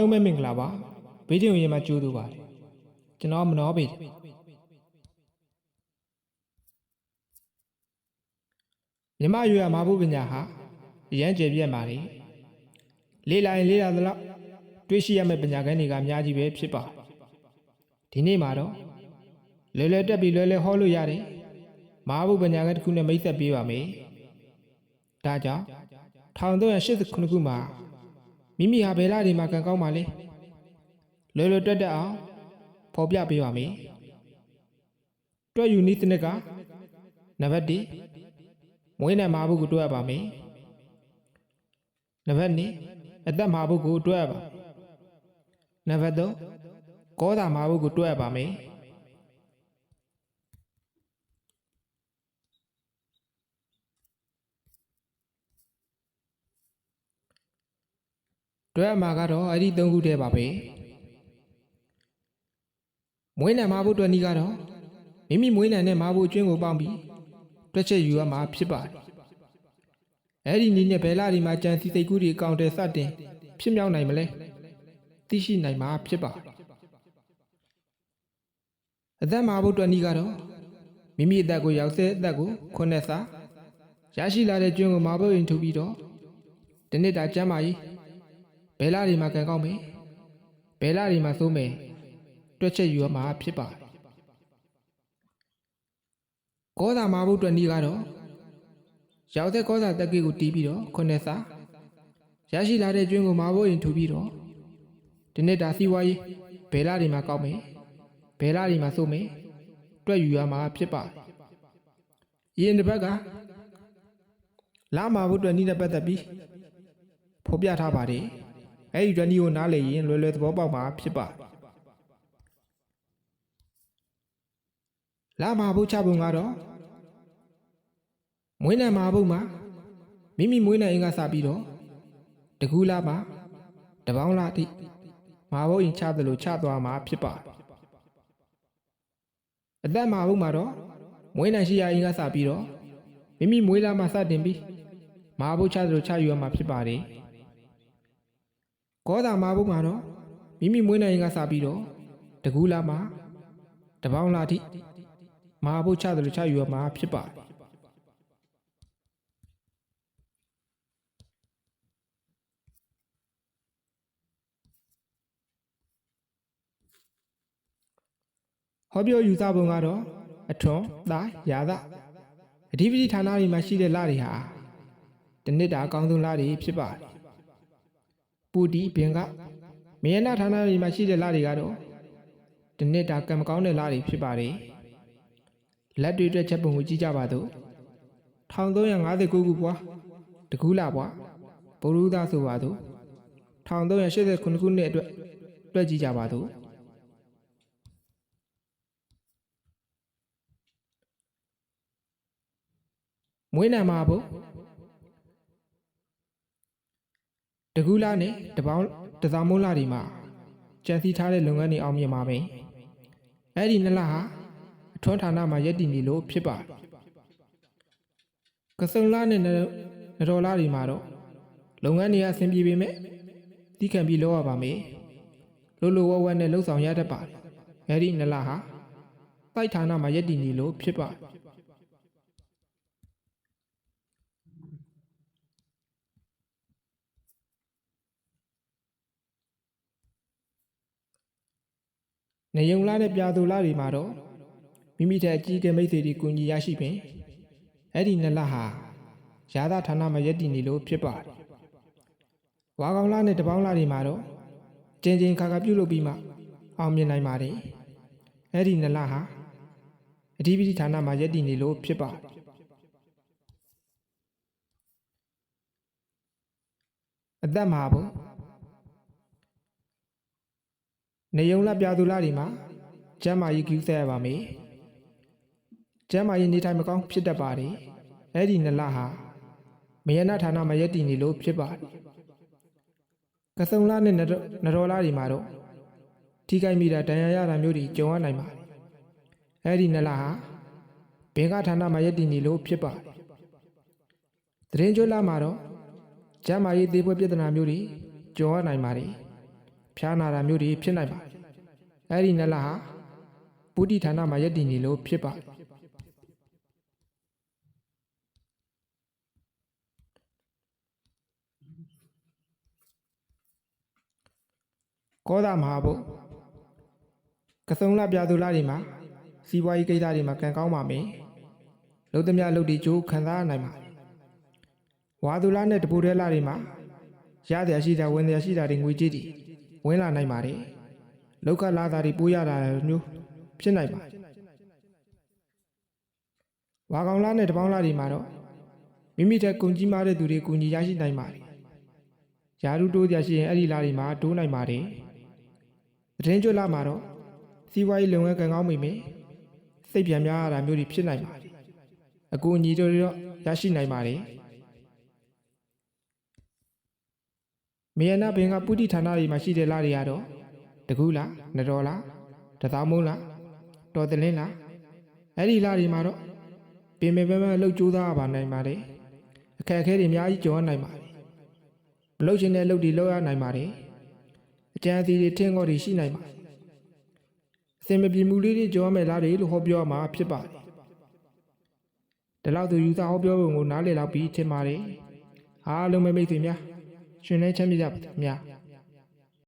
လုံးပဲမင်္ဂလာပါဘေးကျင်ရင်မှာကြိုးသူပါတယ်ကျွန်တော်မနောပေမြမရွေရမာဖို့ပညာဟာအရန်ကျေပြတ်ပါလေလေးလာရင်လေးလာသလောက်တွေးရှိရမယ့်ပညာကန်းတွေကအများကြီးပဲဖြစ်ပါဒီနေ့မှာတော့လွယ်လွယ်တက်ပြီးလွယ်လွယ်ဟောလို့ရတယ်မာဖို့ပညာကန်းတစ်ခုနဲ့မိတ်ဆက်ပေးပါမယ်ဒါကြောင့်1389ခုမှာ မိမိဟာဘယ်လာတွေမှာကံကောင်းပါလဲလွယ်လွယ်တွက်တက်အောင်ဖော်ပြပေးပါမယ်တွက်ယူနည်းစနစ်ကနံပါတ်1မွေးနေ့မှာဘုတ်ကိုတွက်ရပါမယ်နံပါတ်2အသက်မှာဘုတ်ကိုတွက်ရပါနံပါတ်3ကောတာမှာဘုတ်ကိုတွက်ရပါမယ် တွက်ရမှာကတော့အဲ့ဒီ၃ခုတည်းပါပဲမွေးနေ့မှာဘုတ်တွက်နည်းကတော့မိမိမွေးနေ့နဲ့မှာဘုတ်အကျွင်းကိုပေါင်းပြီးတွက်ချက်ယူရမှာဖြစ်ပါတယ်အဲ့ဒီနည်းနဲ့ဘယ်လာဒီမှာကြံစီစိတ်ကူးတွေအကောင့်တွေစတင်ဖြစ်မြောက်နိုင်မလဲသိရှိနိုင်မှာဖြစ်ပါတယ်အသက်မှာဘုတ်တွက်နည်းကတော့မိမိအသက်ကိုရောက်တဲ့အသက်ကိုခုနှစ်ဆရရှိလာတဲ့ကျွန်းကိုမှာဘုတ်ရင်ထုတ်ပြီးတော့ဒီနေ့တာကျမ်းမာရေး ဘယ်လာတွေမှာကံကောင်းမယ်ဘယ်လာတွေမှာသိုးမယ်တွက်ချက်ယူရမှာဖြစ်ပါတယ်ကောသာမာဘုတ်အတွက်ဤကတော့ရောက်တဲ့ကောသာတက်ကေကိုတီးပြီးတော့ခုနှစ်စာရရှိလာတဲ့ကျွင်းကိုမာဘုတ်ရင်ထူပြီးတော့ဒီနေ့ဒါစီဝါရေးဘယ်လာတွေမှာကောင်းမယ်ဘယ်လာတွေမှာသိုးမယ်တွက်ယူရမှာဖြစ်ပါတယ်ယင်းတစ်ဘက်ကလာမာဘုတ်အတွက်ဤနဲ့ပတ်သက်ပြီးဖော်ပြထားပါတယ် အဲ့ဒီ journey ကိုနားလည်ရင်လွယ်လွယ်သဘောပေါက်မှာဖြစ်ပါလာမှာဘုချပုံကတော့မွေးနေ့မှာဘုမှာမိမိမွေးနေ့အင်္ဂါစပြီးတော့တကူလာမှာတပေါင်းလာတိမာဘုရင်ချတယ်လို့ချသွားမှာဖြစ်ပါအသက်မှာဘုမှာတော့မွေးနေ့ရှိရာအင်္ဂါစပြီးတော့မိမိမွေးလာမှာစတင်ပြီးမာဘုချတယ်လို့ချယူရမှာဖြစ်ပါတယ် ကောသာမာဘုမှာတော့မိမိမွေးနိုင်ရင်ကစပြီးတော့တကူလာမှာတပေါင်းလာတိမာဘုချတယ်လို့ချယူရမှာဖြစ်ပါတယ်ဟောပြောယူဆပုံကတော့အထွန်းသားရာသအဓိပတိဌာနတွေမှာရှိတဲ့လတွေဟာတနစ်တာအကောင်းဆုံးလတွေဖြစ်ပါတယ် ပူတီဘင်ကမယနာဌာနတွေမှာရှိတဲ့လတွေကတော့ဒီနှစ်တာကံမကောင်းတဲ့လတွေဖြစ်ပါတယ်လက်တွေအတွက်ချက်ပုံကိုကြည့်ကြပါစို့1359ခုပွားတကူးလာပွားဘုရုသားဆိုပါစို့1389ခုနှစ်အတွက်တွက်ကြည့်ကြပါစို့မွေးနာမှာဘုတ ကူးလာနဲ့တပေါင်းတစားမိုးလာဒီမှာကြံစီထားတဲ့လုပ်ငန်းတွေအောင်မြင်ပါမယ်။အဲ့ဒီနှစ်လဟာအထွန်းဌာနမှာရက်တည်နေလို့ဖြစ်ပါတယ်။ကစုံလာနဲ့နတော်လာဒီမှာတော့လုပ်ငန်းတွေအဆင်ပြေပေမဲ့တီးခံပြီးလုပ်ရပါမယ်။လိုလိုဝဝနဲ့လှုပ်ဆောင်ရတတ်ပါတယ်။အဲ့ဒီနှစ်လဟာတိုက်ဌာနမှာရက်တည်နေလို့ဖြစ်ပါတယ်။ နေယုံလာတဲ့ပြာသူလာတွေမှာတော့မိမိတဲ့အကြီးအကဲမိတ်ဆွေတွေကူညီရရှိပင်အဲ့ဒီနှစ်လဟာရာသဌာနမှာယက်တည်နေလို့ဖြစ်ပါတယ်။ဝါကောင်လာနဲ့တပေါင်းလာတွေမှာတော့ကျင်းချင်းခါခါပြုတ်လုပ်ပြီးမှအောင်မြင်နိုင်ပါတယ်။အဲ့ဒီနှစ်လဟာအဓိပတိဌာနမှာယက်တည်နေလို့ဖြစ်ပါတယ်။အသက်မှာဘု နေယုံလပြာသူလာတွေမှာကျမ်းမာရေးကူးဆက်ရပါမယ်။ကျမ်းမာရေးနေထိုင်မကောင်းဖြစ်တတ်ပါတယ်။အဲ့ဒီနလဟာမယနာဌာနမှာရက်တည်နေလို့ဖြစ်ပါတယ်။ကစုံလာနဲ့နတော်နတော်လာတွေမှာတော့ထိခိုက်မိတာဒဏ်ရာရတာမျိုးတွေကြုံရနိုင်ပါတယ်။အဲ့ဒီနလဟာဘင်္ဂဌာနမှာရက်တည်နေလို့ဖြစ်ပါတယ်။သတင်းကြွလာမှာတော့ကျမ်းမာရေးသေးပွဲပြဿနာမျိုးတွေကြုံရနိုင်ပါတယ်။ ဖျားနာတာမျိုးတွေဖြစ်နိုင်ပါတယ်အဲ့ဒီနလဟာပုတိဌာနမှာယက်တည်နေလို့ဖြစ်ပါတယ်ကောသမဟာဘုကဆုံလပြသူလာတွေမှာစီးပွားရေးကိစ္စတွေမှာကံကောင်းပါမယ်လုံသမျှလုပ်ဒီကျိုးခံစားနိုင်ပါတယ်ဝါသူလာနဲ့တပူတဲလာတွေမှာရတဲ့ရှိတာဝင်တဲ့ရှိတာတွေငွေကြေးတွေ ဝင်လာနိုင်ပါတယ်လောက်ကလာတာတွေပိုးရတာမျိုးဖြစ်နိုင်ပါတယ်ဝါကောင်လာနဲ့တပေါင်းလာတွေမှာတော့မိမိတက်ကုန်ကြီးမားတဲ့သူတွေကူညီရရှိနိုင်ပါတယ်ယာရုတိုးကြရှိရင်အဲ့ဒီလာတွေမှာတိုးနိုင်ပါတယ်သတင်းကျွတ်လာမှာတော့စီးပွားရေးလုပ်ငန်းကံကောင်းမိမယ်စိတ်ပြန်များရတာမျိုးတွေဖြစ်နိုင်ပါတယ်အကူအညီတွေတော့ရရှိနိုင်ပါတယ် မေယနာဘင်ကပုတိဌာနတွေမှာရှိတဲ့လာတွေကတော့တကူလားနတော်လားတသောင်းမုံလားတော်တလင်းလားအဲ့ဒီလာတွေမှာတော့ပင်ပင်ပန်းပန်းလှုပ်ကြိုးစားရပါနိုင်ပါတယ်အခက်အခဲတွေအများကြီးကျော်ရနိုင်ပါတယ်မလှုပ်ချင်တဲ့လှုပ်တွေလှုပ်ရနိုင်ပါတယ်အကြံအစီတွေထင်းကောတွေရှိနိုင်ပါတယ်အစင်မပြေမှုလေးတွေကျော်ရမယ်လားတွေလို့ဟောပြောမှာဖြစ်ပါတယ်ဒီလောက်သူယူဆဟောပြောပုံကိုနားလည်လောက်ပြီးထင်ပါတယ်အားလုံးပဲမိတ်ဆွေများ ရှင်လဲချမ်းမြေ့ကြပါစေခင်ဗျာ